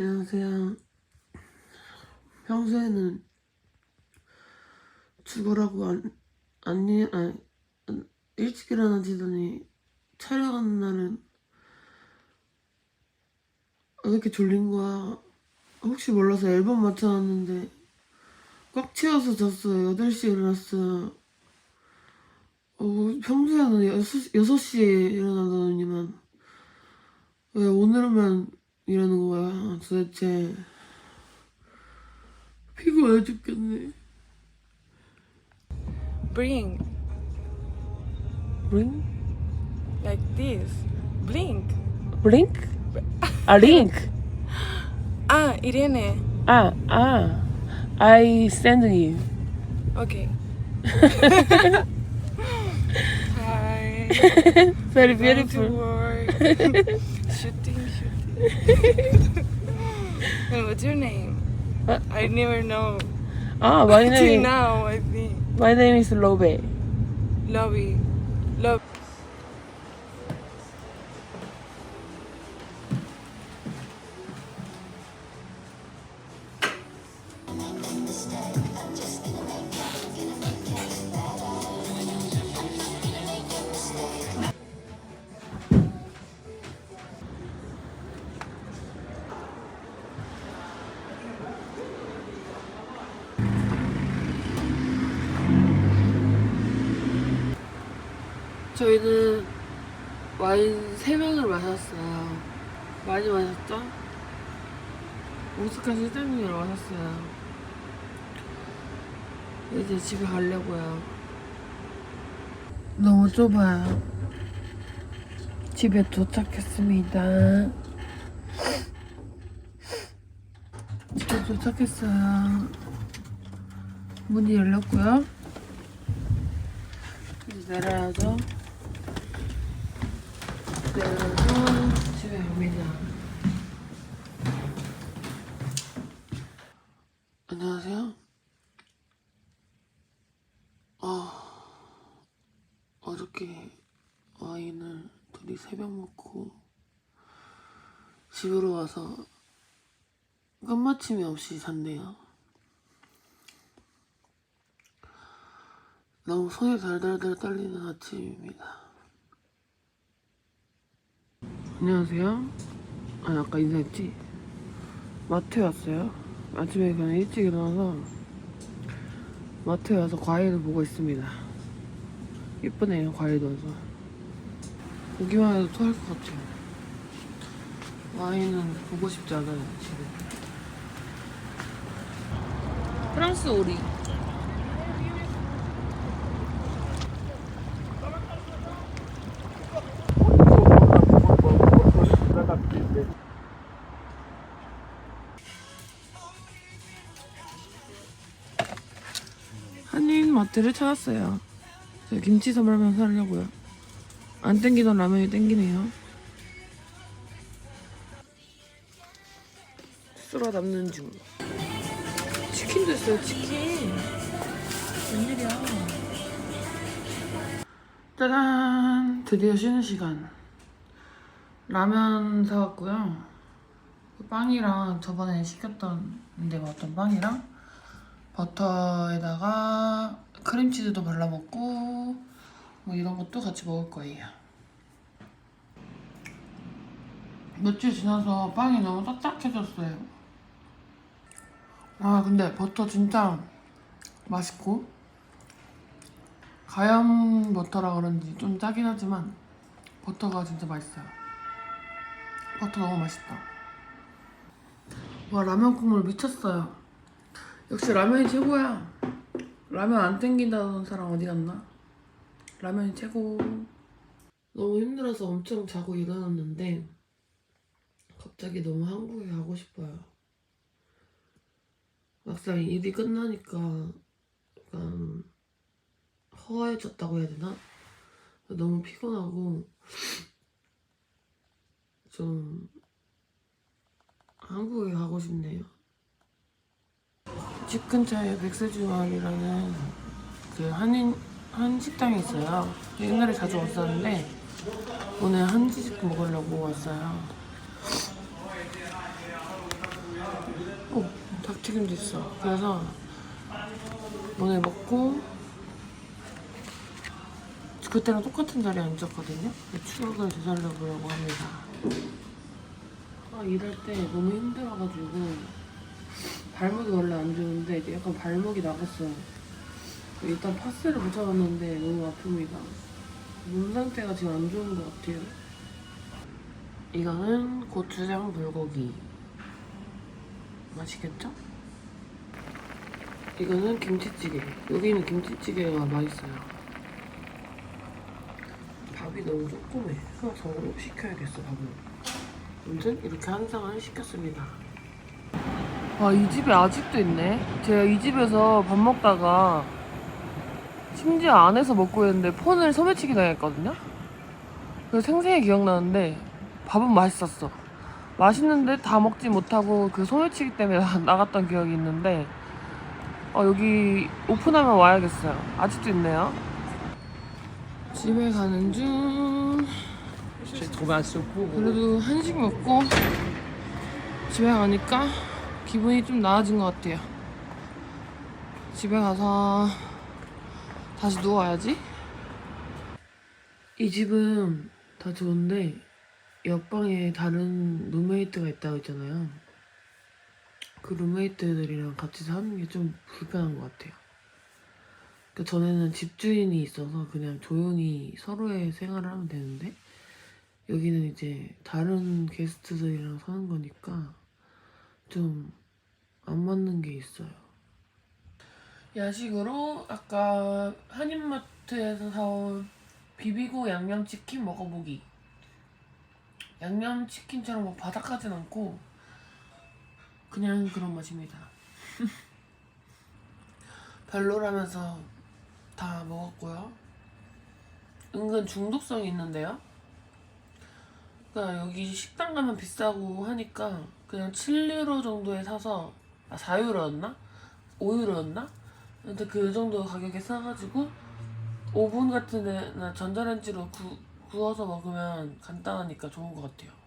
안녕하세요. 평소에는 죽으라고 안, 안, 일- 아니, 안- 일찍 일어나지더니 촬영하는 날은 왜 이렇게 졸린 거야? 혹시 몰라서 앨범 맞춰놨는데 꽉 채워서 잤어요. 8시에 일어났어요. 어, 평소에는 6, 6시에 일어나더니만 왜 오늘만 이러는 거야 도대체 피곤해 죽겠네 Bring 링? like this. Blink. 블링크? 아 링크 Ah, Irene. 아, 아 I send you Okay. Hi. Very Going to beautiful work. and oh, what's your name? What? I never know. Ah, my name. now I think. My name is Lobe. Lobby. Lobby. 저희는 와인 3병을 마셨어요. 많이 마셨죠? 오스카 실장님을 마셨어요. 이제 집에 가려고요. 너무 좁아요. 집에 도착했습니다. 집에 도착했어요. 문이 열렸고요. 이제 내려야죠 안녕하세요 아 어저께 와인을 둘이 새벽 먹고 집으로 와서 끝마침이 없이 잤네요. 너무 손이 달달달 떨리는 아침입니다. 안녕하세요. 아, 아까 인사했지? 마트에 왔어요. 아침에 그냥 일찍 일어나서 마트에 와서 과일을 보고 있습니다. 예쁘네요, 과일도 와서. 보기만 해도 토할 것 같아요. 와인은 보고 싶지 않아요, 지금. 프랑스 오리. 한인 마트를 찾았어요. 저 김치 선물면 사려고요. 안 땡기던 라면이 땡기네요. 쓸어 담는 중. 치킨도 있어요, 치킨. 웬일이야. 짜잔! 드디어 쉬는 시간. 라면 사왔고요. 그 빵이랑 저번에 시켰던 데 먹었던 빵이랑 버터에다가 크림치즈도 발라 먹고 뭐 이런 것도 같이 먹을 거예요. 며칠 지나서 빵이 너무 딱딱해졌어요. 아 근데 버터 진짜 맛있고 가염 버터라 그런지 좀 짜긴 하지만 버터가 진짜 맛있어요. 버터 너무 맛있다. 와 라면 국물 미쳤어요. 역시 라면이 최고야. 라면 안 땡긴다는 사람 어디 갔나? 라면이 최고. 너무 힘들어서 엄청 자고 일어났는데 갑자기 너무 한국에 가고 싶어요. 막상 일이 끝나니까 약간 허해졌다고 해야 되나? 너무 피곤하고 좀 한국에 가고 싶네요. 집 근처에 백세주마을이라는 그 한인 한 식당이 있어요. 옛날에 자주 왔었는데 오늘 한지식 먹으려고 왔어요. 어, 닭튀김도 있어. 그래서 오늘 먹고 그때랑 똑같은 자리에 앉았거든요. 추억을 되살려보려고 합니다. 아, 일할 때 너무 힘들어가지고 발목이 원래 안 좋은데 이제 약간 발목이 나갔어요. 일단 파스를 붙여놨는데 너무 아픕니다. 몸 상태가 지금 안 좋은 것 같아요. 이거는 고추장 불고기. 맛있겠죠? 이거는 김치찌개. 여기는 김치찌개가 맛있어요. 밥이 너무 조그매. 하나 더 시켜야겠어, 밥을. 아무튼 이렇게 한 상을 시켰습니다. 아, 이 집에 아직도 있네. 제가 이 집에서 밥 먹다가 심지어 안에서 먹고 있는데 폰을 소매치기 당했거든요. 그래서 생생히 기억나는데 밥은 맛있었어. 맛있는데 다 먹지 못하고 그 소매치기 때문에 나- 나갔던 기억이 있는데 어, 여기 오픈하면 와야겠어요. 아직도 있네요. 집에 가는 중. 그래도 한식 먹고 집에 가니까 기분이 좀 나아진 것 같아요. 집에 가서 다시 누워야지. 이 집은 다 좋은데 옆방에 다른 룸메이트가 있다고 했잖아요. 그 룸메이트들이랑 같이 사는 게 좀 불편한 것 같아요. 그 전에는 집주인이 있어서 그냥 조용히 서로의 생활을 하면 되는데 여기는 이제 다른 게스트들이랑 사는 거니까 좀 안 맞는 게 있어요. 야식으로 아까 한인마트에서 사온 비비고 양념치킨 먹어보기. 양념치킨처럼 뭐 바삭하진 않고 그냥 그런 맛입니다. 별로라면서 다 먹었고요. 은근 중독성이 있는데요. 그러니까 여기 식당 가면 비싸고 하니까 그냥 7유로 정도에 사서 아 4유로였나? 5유로였나? 근데 그 정도 가격에 사가지고 오븐 같은 데나 전자레인지로 구, 구워서 먹으면 간단하니까 좋은 것 같아요.